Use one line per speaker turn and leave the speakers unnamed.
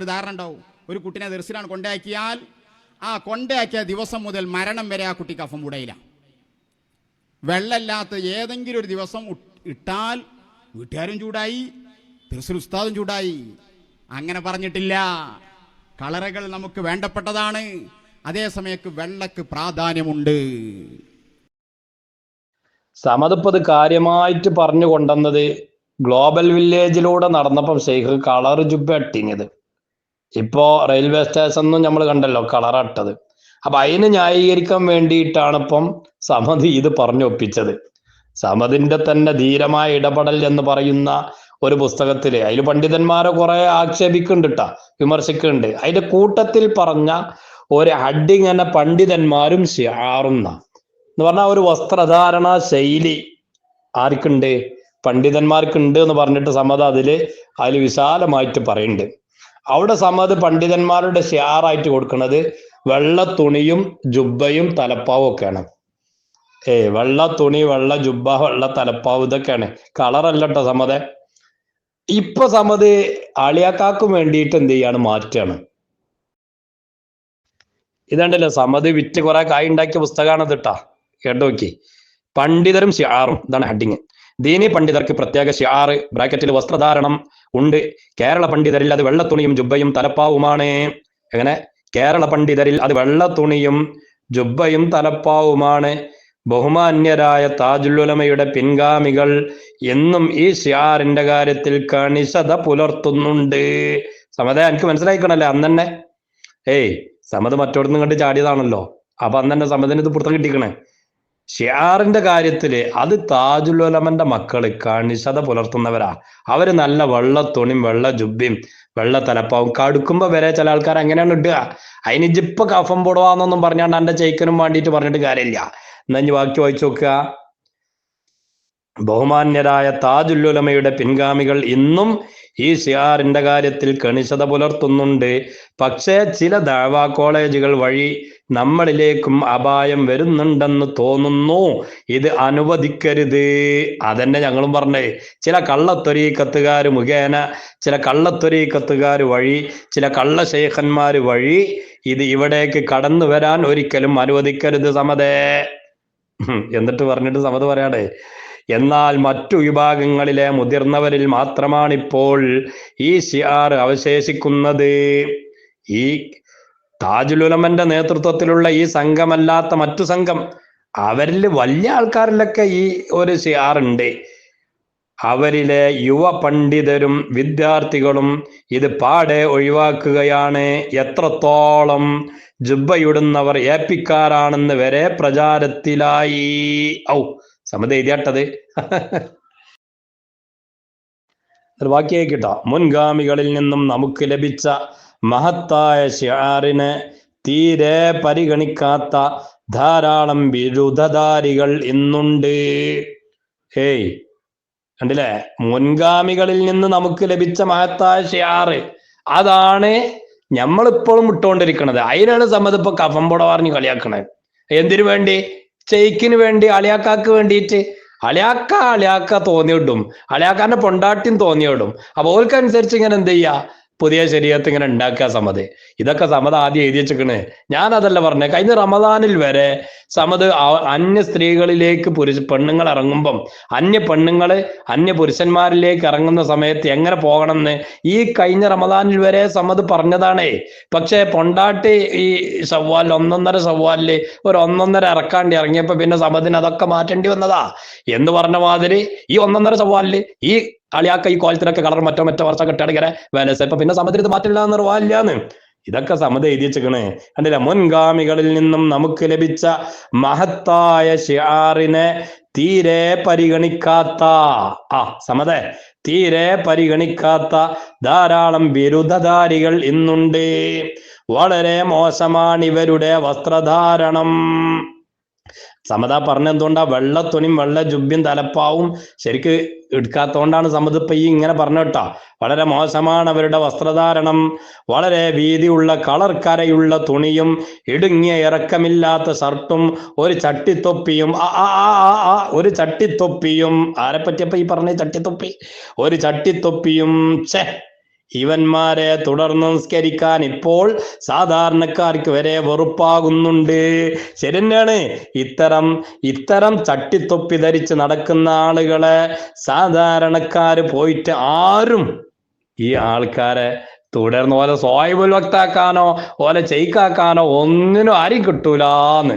ഒരു ധാരണ ഉണ്ടാവും. ഒരു കുട്ടിനെ ദർശനാണ് കൊണ്ടാക്കിയാൽ ആ കൊണ്ടാക്കിയ ദിവസം മുതൽ മരണം വരെ ആ കുട്ടി കഫം മുടയില്ല വെള്ളമില്ലാത്ത ഏതെങ്കിലും ഒരു ദിവസം ഇട്ടാൽ വീട്ടുകാരും ചൂടായി ദർശന ഉസ്താദും ചൂടായി. അങ്ങനെ പറഞ്ഞിട്ടില്ല. കളറുകൾ നമുക്ക് വേണ്ടപ്പെട്ടതാണ്. അതേസമയത്ത് വെള്ളക്ക് പ്രാധാന്യമുണ്ട്.
സമതിപ്പത് കാര്യമായിട്ട് പറഞ്ഞു കൊണ്ടുവന്നത് ഗ്ലോബൽ വില്ലേജിലൂടെ നടന്നപ്പം ഷെയ്ഖ് കളർ ജുബ്ബ ഇട്ടിഞ്ഞത് ഇപ്പോ റെയിൽവേ സ്റ്റേഷനിലും നമ്മൾ കണ്ടല്ലോ കളറട്ടത് അപ്പൊ അതിന് ന്യായീകരിക്കാൻ വേണ്ടിയിട്ടാണ് ഇപ്പം സമതി ഇത് പറഞ്ഞൊപ്പിച്ചത്. സമതിന്റെ തന്നെ ധീരമായ ഇടപെടൽ എന്ന് പറയുന്ന ഒരു പുസ്തകത്തിൽ അതിൽ പണ്ഡിതന്മാരെ കുറെ ആക്ഷേപിക്കുന്നുണ്ട് വിമർശിക്കുന്നുണ്ട്. അതിന്റെ കൂട്ടത്തിൽ പറഞ്ഞ ഒരു ഹഡിങ് എന്ന പണ്ഡിതന്മാരും ഷിയാറുന്ന എന്ന് പറഞ്ഞാൽ ഒരു വസ്ത്രധാരണ ശൈലി ആർക്കുണ്ട്? പണ്ഡിതന്മാർക്കുണ്ട് എന്ന് പറഞ്ഞിട്ട് സമത അതിൽ അതിൽ വിശാലമായിട്ട് പറയുന്നുണ്ട്. അവിടെ സമത് പണ്ഡിതന്മാരുടെ ഷിയാറായിട്ട് കൊടുക്കുന്നത് വെള്ള തുണിയും ജുബയും തലപ്പാവും ഒക്കെയാണ്. ഏ വെള്ള തുണി വെള്ള ജുബ വെള്ള തലപ്പാവ് ഇതൊക്കെയാണ്. കളറല്ലട്ടോ സമത ഇപ്പൊ സമത് അളിയാക്കാക്കും വേണ്ടിയിട്ട് എന്ത് ചെയ്യാണ്? മാറ്റാണ് ഇതുണ്ടല്ലോ സമത് വിറ്റ് കുറെ കായ് ഉണ്ടാക്കിയ പുസ്തകമാണ് കേട്ടോ നോക്കി. പണ്ഡിതരും ഷിയാറും. ഇതാണ് ഹെഡിങ്. ദീനി പണ്ഡിതർക്ക് പ്രത്യേക ഷിയാറ് ബ്രാക്കറ്റിൽ വസ്ത്രധാരണം ഉണ്ട്. കേരള പണ്ഡിതരിൽ അത് വെള്ളത്തുണിയും ജുബയും തലപ്പാവുമാണ്. എങ്ങനെ? കേരള പണ്ഡിതരിൽ അത് വെള്ളത്തുണിയും ജുബയും തലപ്പാവുമാണ്. ബഹുമാന്യരായ താജുലുലമയുടെ പിൻഗാമികൾ എന്നും ഈ ഷിയാറിന്റെ കാര്യത്തിൽ കണിശത പുലർത്തുന്നുണ്ട്. സമത എനിക്ക് മനസ്സിലായിക്കണല്ലേ? അന്ന് തന്നെ ഏയ് സമത് മറ്റോടൊന്നും കണ്ട് ചാടിയതാണല്ലോ. അപ്പൊ അന്ന് തന്നെ സമതിന് ഇത് പുറത്ത് കിട്ടിക്കണേ. ഷിയാറിന്റെ കാര്യത്തിൽ അത് താജുലുലമന്റെ മക്കൾ കണിശത പുലർത്തുന്നവരാ. അവർ നല്ല വെള്ള തുണിയും വെള്ള ജുബിയും വെള്ള തലപ്പാവും. കടുക്കുമ്പോ വരെ ചില ആൾക്കാർ അങ്ങനെയാണ് ഇടുക. അതിന് ജിപ്പ് കഫം പൊടുവാന്നൊന്നും പറഞ്ഞാണ്ട് എന്റെ ചൈക്കനും വേണ്ടിയിട്ട് പറഞ്ഞിട്ട് കാര്യമില്ല. എന്നാ ഇനി ബാക്കി വായിച്ചു നോക്കുക. ബഹുമാന്യരായ താജുല്ലുലമയുടെ പിൻഗാമികൾ ഇന്നും ഈ ഷിയാറിന്റെ കാര്യത്തിൽ കണിശത പുലർത്തുന്നുണ്ട്. പക്ഷേ ചില ദാവാ കോളേജുകൾ വഴി നമ്മളിലേക്കും അപായം വരുന്നുണ്ടെന്ന് തോന്നുന്നു. ഇത് അനുവദിക്കരുത്. അതന്നെ ഞങ്ങളും പറഞ്ഞേ. ചില കള്ളത്തൊരീക്കത്തുകാർ മുഖേന ചില കള്ളത്തൊരീക്കത്തുകാർ വഴി ചില കള്ള ശേഖന്മാർ വഴി ഇത് ഇവിടേക്ക് കടന്നു വരാൻ ഒരിക്കലും അനുവദിക്കരുത് സമതേ. എന്നിട്ട് പറഞ്ഞിട്ട് സമത് പറയാടേ. എന്നാൽ മറ്റു വിഭാഗങ്ങളിലെ മുതിർന്നവരിൽ മാത്രമാണിപ്പോൾ ഈ ഷിയാർ അവശേഷിക്കുന്നത്. ഈ താജുലുലമന്റെ നേതൃത്വത്തിലുള്ള ഈ സംഘമല്ലാത്ത മറ്റു സംഘം അവരിൽ വലിയ ആൾക്കാരിലൊക്കെ ഈ ഒരു ഷിയാറുണ്ട് അവരിലെ യുവ പണ്ഡിതരും വിദ്യാർത്ഥികളും ഇത് പാടെ ഒഴിവാക്കുകയാണ്. എത്രത്തോളം ജുബയിടുന്നവർ ഏപ്പിക്കാരാണെന്ന് വരെ പ്രചാരത്തിലായി. ഔ സമത എഴുതിയാട്ടത്. അത് മുൻഗാമികളിൽ നിന്നും നമുക്ക് ലഭിച്ച മഹത്തായ ഷിയാറിനെ തീരെ പരിഗണിക്കാത്ത ധാരാളം ബിരുദധാരികൾ ഇന്നുണ്ട്. ഏയ് കണ്ടില്ലേ? മുൻഗാമികളിൽ നിന്ന് നമുക്ക് ലഭിച്ച മഹത്തായ ഷിയാറ് അതാണ് നമ്മളിപ്പോഴും ഇട്ടുകൊണ്ടിരിക്കുന്നത് അതിനാണ് സമ്മതിപ്പോ കഫം കഫംപുട പറഞ്ഞ് കളിയാക്കണത്. എന്തിനു വേണ്ടി? ചെയ്ക്കിന് വേണ്ടി അളിയാക്കാക്ക് വേണ്ടിയിട്ട് അളിയാക്ക അളിയാക്ക തോന്നിയിടും. അളിയാക്കാന്റെ പൊണ്ടാട്ടിയും തോന്നിയിടും. അപ്പൊ ഓൽക്കനുസരിച്ച് ഇങ്ങനെ എന്ത് ചെയ്യാ പുതിയ ശരീരത്തെ ഇങ്ങനെ ഉണ്ടാക്കുക സമത്. ഇതൊക്കെ സമത ആദ്യം എഴുതി വെച്ചിരിക്കണേ. ഞാൻ അതല്ല പറഞ്ഞേ കഴിഞ്ഞ റമദാനിൽ വരെ സമത് അന്യ സ്ത്രീകളിലേക്ക് പുരുഷ പെണ്ണുങ്ങൾ ഇറങ്ങുമ്പം അന്യ പെണ്ണുങ്ങൾ അന്യ പുരുഷന്മാരിലേക്ക് ഇറങ്ങുന്ന സമയത്ത് എങ്ങനെ പോകണമെന്ന് ഈ കഴിഞ്ഞ റമദാനിൽ വരെ സമത് പറഞ്ഞതാണേ. പക്ഷേ പൊണ്ടാട്ടി ഈ സവ്വാലിൽ ഒന്നൊന്നര സവ്വാലിൽ ഒരു ഒന്നൊന്നര ഇറക്കാണ്ട് ഇറങ്ങിയപ്പോ പിന്നെ സമതിന് അതൊക്കെ മാറ്റേണ്ടി വന്നതാ. എന്ന് പറഞ്ഞ മാതിരി ഈ ഒന്നൊന്നര സവ്വാലിൽ ഈ അളിയാക്ക ഈ കോലത്തിലൊക്കെ കളർ മറ്റോ മറ്റോ വർഷം കെട്ടാടിക്കരെ വേലസ ഇപ്പൊ പിന്നെ സമതിന് ഇത് മാറ്റില്ല എന്ന് നിർവാഹില്ലാന്ന് ഇതൊക്കെ സമത എഴുതി വെച്ചേക്കണ് കണ്ടില്ല? മുൻഗാമികളിൽ നിന്നും നമുക്ക് ലഭിച്ച മഹത്തായ ഷിയാറിനെ തീരെ പരിഗണിക്കാത്ത ആ സമത തീരെ പരിഗണിക്കാത്ത ധാരാളം ബിരുദധാരികൾ ഇന്നുണ്ട്. വളരെ മോശമാണ് ഇവരുടെ വസ്ത്രധാരണം. സമത പറഞ്ഞ എന്തുകൊണ്ടാ വെള്ള തുണിയും വെള്ള ജുബ്യും തലപ്പാവും ശരിക്ക് എടുക്കാത്തോണ്ടാണ് സമത് ഇപ്പൊ ഈ ഇങ്ങനെ പറഞ്ഞ കേട്ടാ. വളരെ മോശമാണ് അവരുടെ വസ്ത്രധാരണം. വളരെ വീതിയുള്ള കളർ കരയുള്ള തുണിയും ഇടുങ്ങിയ ഇറക്കമില്ലാത്ത ഷർട്ടും ഒരു ചട്ടിത്തൊപ്പിയും ആ ആ ആ ഒരു ചട്ടിത്തൊപ്പിയും. ആരെ പറ്റിയപ്പോ ഈ പറഞ്ഞ ചട്ടിത്തൊപ്പി? ഒരു ചട്ടിത്തൊപ്പിയും. ഛേ ഇവന്മാരെ തുടർന്ന് നിസ്കരിക്കാൻ ഇപ്പോൾ സാധാരണക്കാർക്ക് വരെ വെറുപ്പാകുന്നുണ്ട്. ശരി തന്നെയാണ് ഇത്തരം ഇത്തരം ചട്ടിത്തൊപ്പി ധരിച്ച് നടക്കുന്ന ആളുകളെ സാധാരണക്കാര് പോയിട്ട് ആരും ഈ ആൾക്കാരെ തുടർന്ന് ഓലെ സ്വായ്പുൽ വക്താക്കാനോ ഓലെ ചെയ്ക്കാക്കാനോ ഒന്നിനും ആരും കിട്ടൂലാന്ന്.